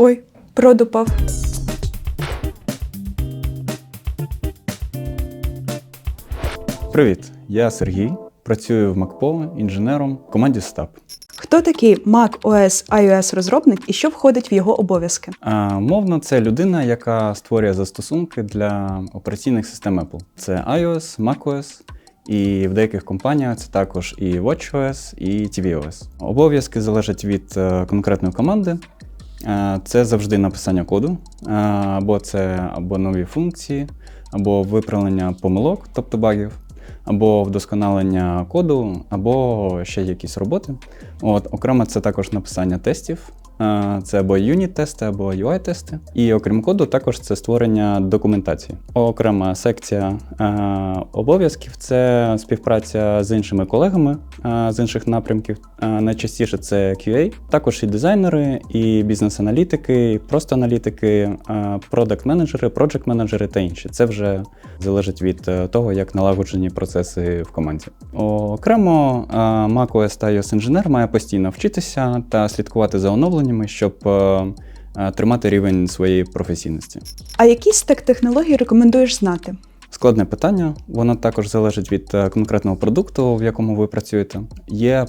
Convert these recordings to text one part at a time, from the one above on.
Ой, прод упав. Привіт, я Сергій. Працюю в МакПо інженером в команді Стаб. Хто такий Mac OS iOS розробник і що входить в його обов'язки? А, мовно, це людина, яка створює застосунки для операційних систем Apple. Це iOS, macOS, і в деяких компаніях це також і WatchOS, і tvOS. Обов'язки залежать від е, конкретної команди. Е, Це завжди написання коду, е, або це або нові функції, або виправлення помилок, тобто багів, або вдосконалення коду, або ще якісь роботи. От, окремо це також написання тестів. Це або юніт-тести, або UI-тести. І окрім коду, також це створення документації. Окрема секція обов'язків це співпраця з іншими колегами з інших напрямків. Найчастіше це QA, також і дизайнери, і бізнес-аналітики, і просто аналітики, продакт-менеджери, проджект-менеджери та інші. Це вже залежить від е, того, як налагоджені процеси в команді. Окремо macOS та iOS інженер має постійно вчитися та слідкувати за оновленнями, щоб е, е, тримати рівень своєї професійності. А які стек технологій рекомендуєш знати? Складне питання, воно також залежить від е, конкретного продукту, в якому ви працюєте. Є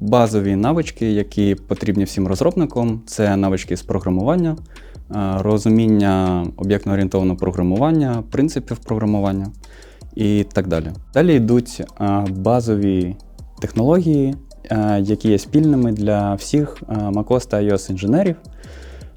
базові навички, які потрібні всім розробникам. Це навички з програмування, розуміння об'єктно-орієнтованого програмування, принципів програмування і так далі. Далі йдуть базові технології, які є спільними для всіх е, macOS та iOS інженерів.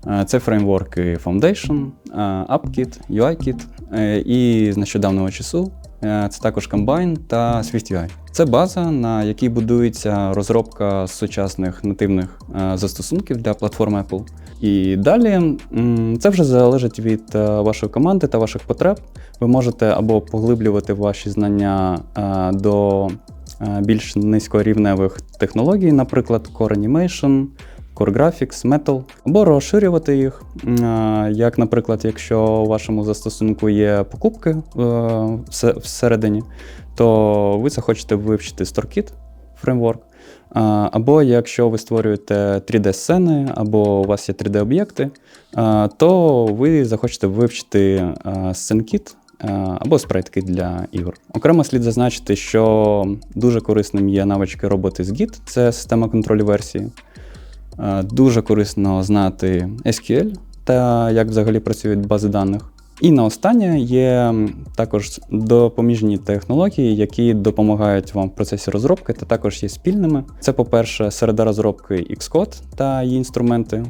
Е, Це фреймворки Foundation, е, AppKit, UIKit е, і з нещодавнього часу е, це також Combine та SwiftUI. Це база, на якій будується розробка сучасних нативних е, застосунків для платформи Apple. І далі це вже залежить від е, вашої команди та ваших потреб. Ви можете або поглиблювати ваші знання е, до е, більш низькорівневих технологій, наприклад, Core Animation, Core Graphics, Metal, або розширювати їх. Як, наприклад, якщо у вашому застосунку є покупки е, всередині, то ви захочете вивчити StoreKit фреймворк. Або якщо ви створюєте 3D-сцени, або у вас є 3D-об'єкти, то ви захочете вивчити SceneKit або спрайтки для ігор. Окремо слід зазначити, що дуже корисним є навички роботи з Git, це система контролю версії. Е, Дуже корисно знати SQL та як взагалі працюють бази даних. І на останнє є також допоміжні технології, які допомагають вам в процесі розробки, та також є спільними. Це, по-перше, середа розробки Xcode та її інструменти.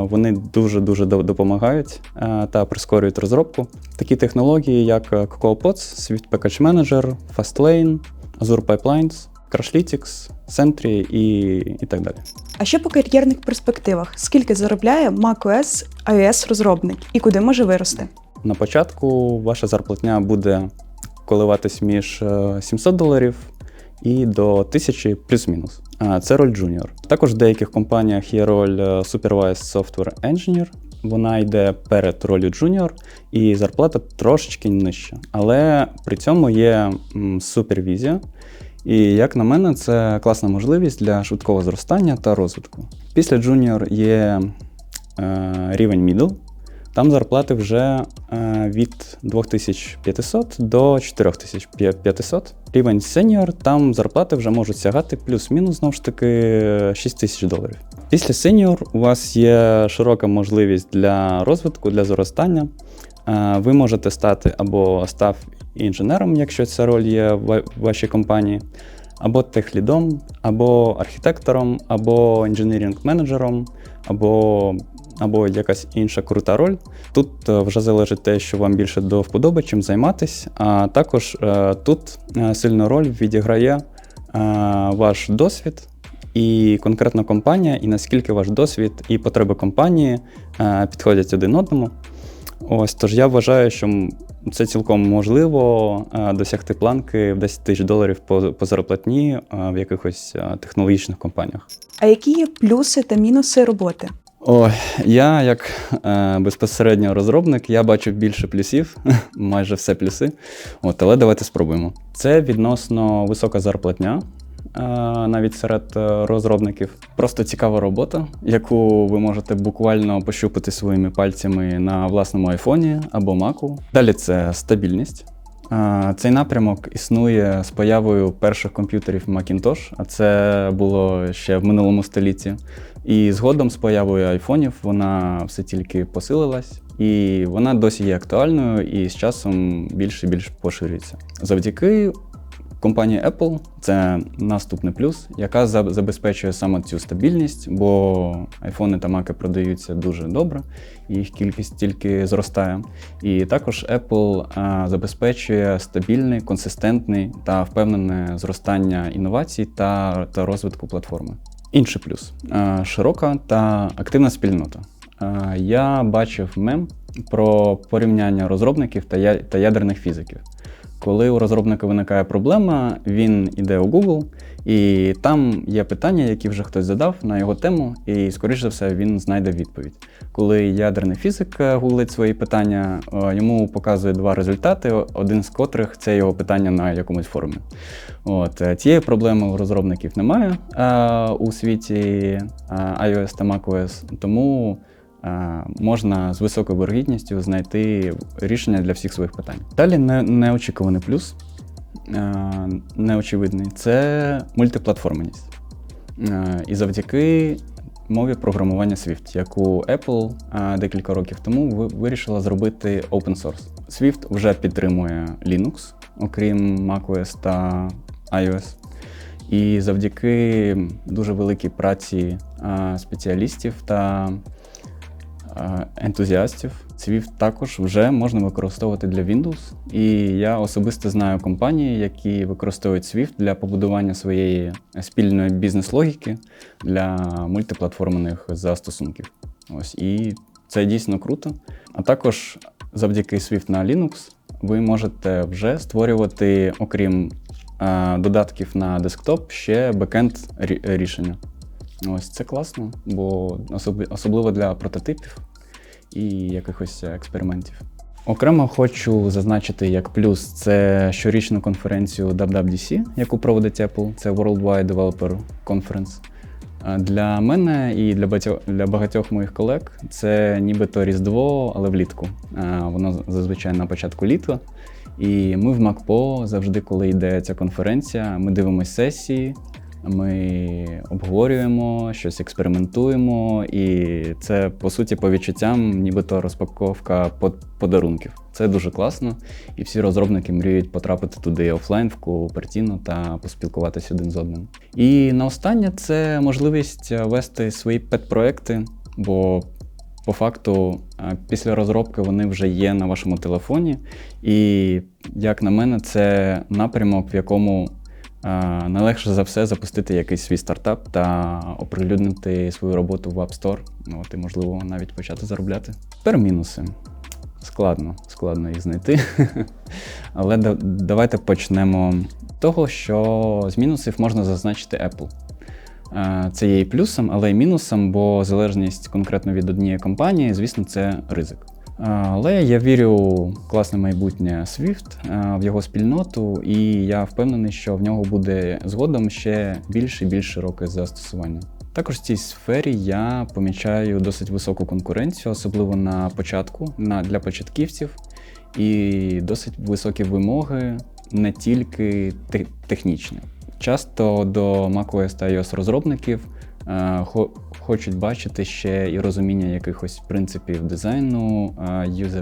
Вони дуже дуже до- допомагають е, та прискорюють розробку. Такі технології, як е, CocoaPods, Swift Package Manager, Fastlane, Azure Pipelines, Crashlytics, Sentry і, і так далі. А що по кар'єрних перспективах? Скільки заробляє macOS iOS розробник і куди може вирости? На початку ваша зарплатня буде коливатись між е, 700 доларів і до 1000 плюс-мінус. Це роль джуніор. Також в деяких компаніях є роль е, Supervised Software Engineer. Вона йде перед ролью джуніор, і зарплата трошечки нижча. Але при цьому є супервізія. І як на мене, це класна можливість для швидкого зростання та розвитку. Після джуніор є е, рівень middle, там зарплати вже е, від 2500 до 4500. Рівень сеньор, там зарплати вже можуть сягати плюс-мінус знову ж таки 6000 доларів. Після сеньор у вас є широка можливість для розвитку, для зростання. Е, Ви можете стати або став інженером, якщо ця роль є в вашій компанії, або техлідом, або архітектором, або інженірінг-менеджером, або або якась інша крута роль. Тут е, вже залежить те, що вам більше до вподоби, чим займатись. А також е, тут е, сильну роль відіграє ваш досвід і конкретна компанія, і наскільки ваш досвід і потреби компанії підходять один одному. Ось тож я вважаю, що це цілком можливо досягти планки в 10 тисяч доларів по, зарплатні в якихось технологічних компаніях. А які є плюси та мінуси роботи? Ой, я як е, безпосередньо розробник, я бачу більше плюсів, майже все плюси. От, але давайте спробуємо. Це відносно висока зарплатня. навіть серед е, розробників. Просто цікава робота, яку ви можете буквально пощупати своїми пальцями на власному айфоні або маку. Далі це стабільність. Цей напрямок існує з появою перших комп'ютерів Macintosh, а це було ще в минулому столітті. І згодом з появою айфонів вона все тільки посилилась, і вона досі є актуальною і з часом більше і більше поширюється. Завдяки компанії Apple це наступний плюс, яка забезпечує саме цю стабільність, бо айфони та маки продаються дуже добре, їх кількість тільки зростає. І також Apple забезпечує стабільний, консистентний та впевнене зростання інновацій та, та розвитку платформи. Інший плюс широка та активна спільнота. Я бачив мем про порівняння розробників та ядерних фізиків. Коли у розробника виникає проблема, він іде у Google, і там є питання, які вже хтось задав на його тему, і, скоріш за все, він знайде відповідь. Коли ядерний фізик е, гуглить свої питання, е, йому показує два результати, один з котрих це його питання на якомусь форумі. От е, цієї проблеми у розробників немає у світі iOS та macOS, тому можна з високою вирогідністю знайти рішення для всіх своїх питань. Далі не, неочікуваний плюс, е, неочевидний це мультиплатформеність. Е, І завдяки мові програмування Swift, яку Apple е, декілька років тому вирішила зробити open source. Swift вже підтримує Linux, окрім macOS та iOS. І завдяки дуже великій праці е, спеціалістів та е, ентузіастів. Swift також вже можна використовувати для Windows. І я особисто знаю компанії, які використовують Swift для побудування своєї спільної бізнес-логіки для мультиплатформених застосунків. Ось і це дійсно круто. А також завдяки Swift на Linux ви можете вже створювати, окрім е, додатків на десктоп, ще бекенд рі- рішення. Ось це класно, бо особливо для прототипів і якихось експериментів. Окремо хочу зазначити як плюс це щорічну конференцію WWDC, яку проводить Apple, це Worldwide Developer Conference. Для мене і для багатьох, для багатьох моїх колег це нібито Різдво, але влітку. Воно зазвичай на початку літа. І ми в МакПо завжди, коли йде ця конференція, ми дивимося сесії, ми обговорюємо, щось експериментуємо, і це по суті по відчуттям, нібито розпаковка подарунків. Це дуже класно, і всі розробники мріють потрапити туди офлайн в Купертіно та поспілкуватися один з одним. І на останнє це можливість е, вести свої пет-проекти, бо по факту е, після розробки вони вже є на вашому телефоні. І як на мене, це напрямок, в якому найлегше за все запустити якийсь свій стартап та оприлюднити свою роботу в App Store. Ну, і, можливо, навіть почати заробляти. Тепер мінуси. Складно, складно їх знайти. Але да- давайте почнемо з того, що з мінусів можна зазначити Apple. Це є і плюсом, але й мінусом, бо залежність конкретно від однієї компанії, звісно, це ризик. Але я вірю в класне майбутнє Swift, е, в його спільноту, і я впевнений, що в нього буде згодом ще більше і більш широке застосування. Також в цій сфері я помічаю досить високу конкуренцію, особливо на початку на, для початківців, і досить високі вимоги не тільки те- технічні. Часто до macOS та iOS розробників хочуть бачити ще і розуміння якихось принципів дизайну, е,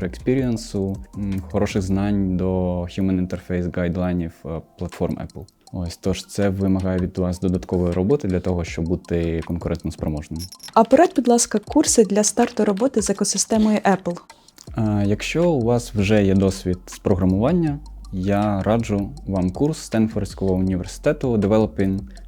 experience, м, хороших знань до Human Interface гайдлайнів е, платформ Apple. Ось тож це вимагає від вас додаткової роботи для того, щоб бути конкурентно спроможним. А порадь, будь ласка, курси для старту роботи з екосистемою Apple. Е, Якщо у вас вже є досвід з програмування, я раджу вам курс Стенфордського університету Developing е,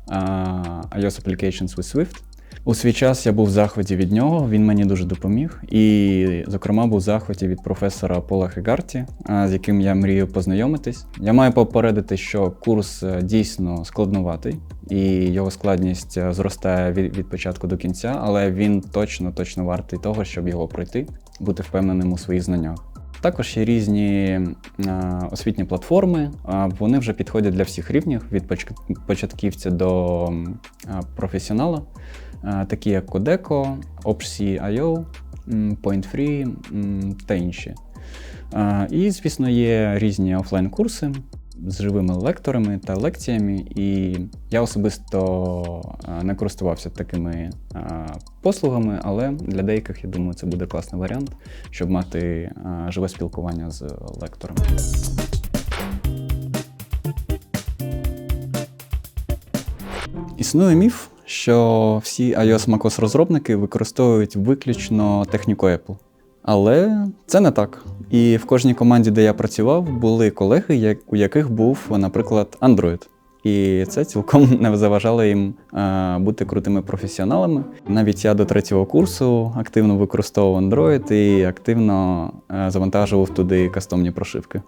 iOS Applications with Swift. У свій час я був в захваті від нього, він мені дуже допоміг. І, зокрема, був в захваті від професора Пола Хегарті, з яким я мрію познайомитись. Я маю попередити, що курс е, дійсно складноватий, і його складність е, зростає від, від початку до кінця, але він точно точно вартий того, щоб його пройти, бути впевненим у своїх знаннях. Також є різні е, освітні платформи. а Вони вже підходять для всіх рівнів від поч- початківця до м, професіонала, Е, такі як Codeco, Point.Free м, та інші. Е, І, звісно, є різні офлайн-курси з живими лекторами та лекціями. І я особисто е, не користувався такими е, послугами, але для деяких, я думаю, це буде класний варіант, щоб мати е, живе спілкування з лектором. Існує міф, що всі iOS macOS розробники використовують виключно техніку Apple. Але це не так. І в кожній команді, де я працював, були колеги, у яких був, наприклад, Android. І це цілком не заважало їм е, бути крутими професіоналами. Навіть я до третього курсу активно використовував Android і активно е, завантажував туди кастомні прошивки.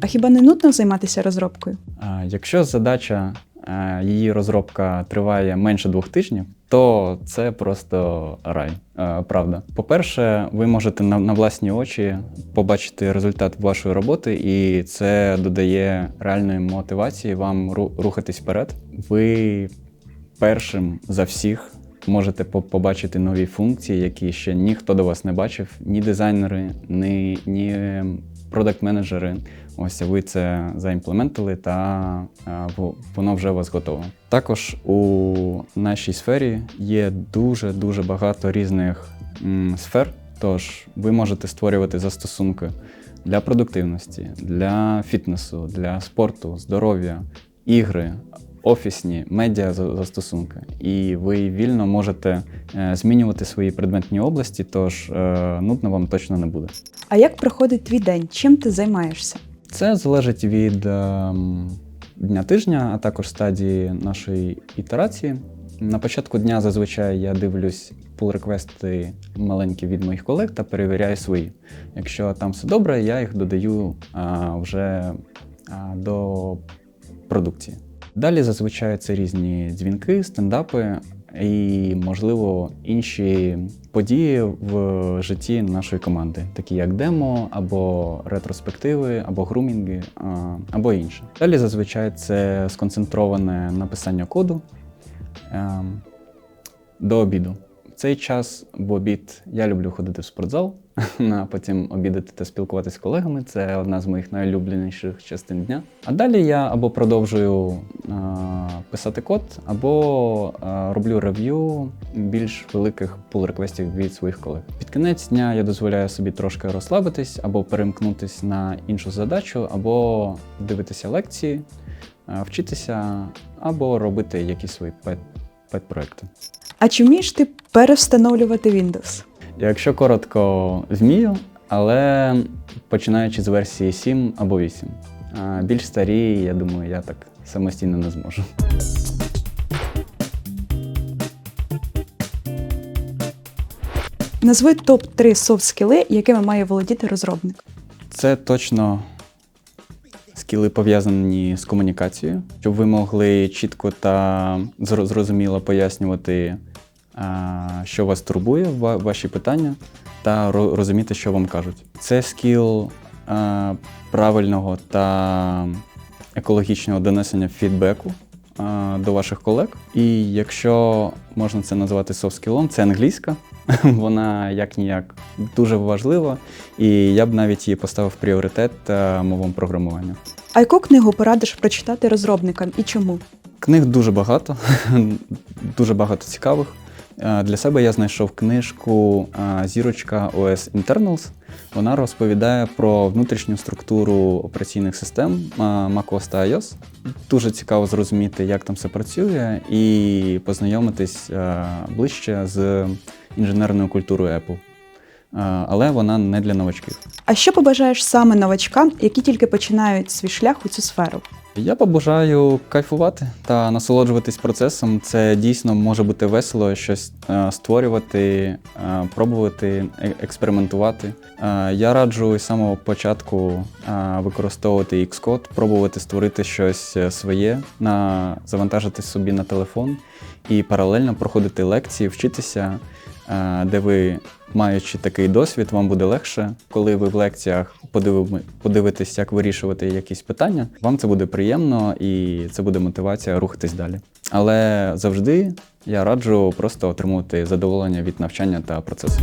А хіба не нудно займатися розробкою? А, Якщо задача е, її розробка триває менше двох тижнів, то це просто рай. Е, Правда. По-перше, ви можете на, на власні очі побачити результат вашої роботи, і це додає реальної мотивації вам ру- рухатись вперед. Ви першим за всіх можете побачити нові функції, які ще ніхто до вас не бачив, ні дизайнери, ні, ні продакт-менеджери. Ось ви це заімплементили, та е, воно вже у вас готово. Також у нашій сфері є дуже дуже багато різних сфер. Тож ви можете створювати застосунки для продуктивності, для фітнесу, для спорту, здоров'я, ігри, офісні, медіа застосунки. І ви вільно можете е, змінювати свої предметні області, тож е, нудно вам точно не буде. А як проходить твій день? Чим ти займаєшся? Це залежить від ем, дня тижня, а також стадії нашої ітерації. На початку дня зазвичай я дивлюсь pull-реквести маленькі від моїх колег та перевіряю свої. Якщо там все добре, я їх додаю а, вже а, до продукції. Далі зазвичай це різні дзвінки, стендапи і, можливо, інші події в житті нашої команди, такі як демо, або ретроспективи, або грумінги, або інше. Далі зазвичай це сконцентроване написання коду ем, до обіду. Цей час в обід я люблю ходити в спортзал, а потім обідати та спілкуватися з колегами. Це одна з моїх найулюбленіших частин дня. А далі я або продовжую а, писати код, або а, роблю рев'ю більш великих pull-реквестів від своїх колег. Під кінець дня я дозволяю собі трошки розслабитись, або перемкнутись на іншу задачу, або дивитися лекції, вчитися, або робити якісь свої пет, пет-проекти. А чи вмієш ти перевстановлювати Windows? Якщо коротко, вмію, але починаючи з версії 7 або 8. А більш старі, я думаю, я так самостійно не зможу. Назви топ-3 софт-скіли, якими має володіти розробник. Це точно скіли пов'язані з комунікацією, щоб ви могли чітко та зрозуміло пояснювати, що вас турбує, ва- ваші питання, та розуміти, що вам кажуть. Це скіл правильного та екологічного донесення фідбеку до ваших колег. І якщо можна це назвати софт-скілом, це англійська. Вона як ніяк дуже важлива, і я б навіть її поставив пріоритет мовом програмування. А яку книгу порадиш прочитати розробникам і чому? Книг дуже багато, дуже багато цікавих. Е, Для себе я знайшов книжку е, Зірочка OS Internals. Вона розповідає про внутрішню структуру операційних систем е, macOS та iOS. Дуже цікаво зрозуміти, як там все працює, і познайомитись ближче з інженерною культурою Apple. Е, Але вона не для новачків. А що побажаєш саме новачкам, які тільки починають свій шлях у цю сферу? Я побажаю кайфувати та насолоджуватись процесом. Це дійсно може бути весело щось е, створювати, е, пробувати, експериментувати. Я раджу з самого початку використовувати Xcode, пробувати створити щось своє, завантажити собі на телефон і паралельно проходити лекції, вчитися. Де ви, маючи такий досвід, вам буде легше, коли ви в лекціях подивитесь, як вирішувати якісь питання. Вам це буде приємно і це буде мотивація рухатись далі. Але завжди я раджу просто отримувати задоволення від навчання та процесу.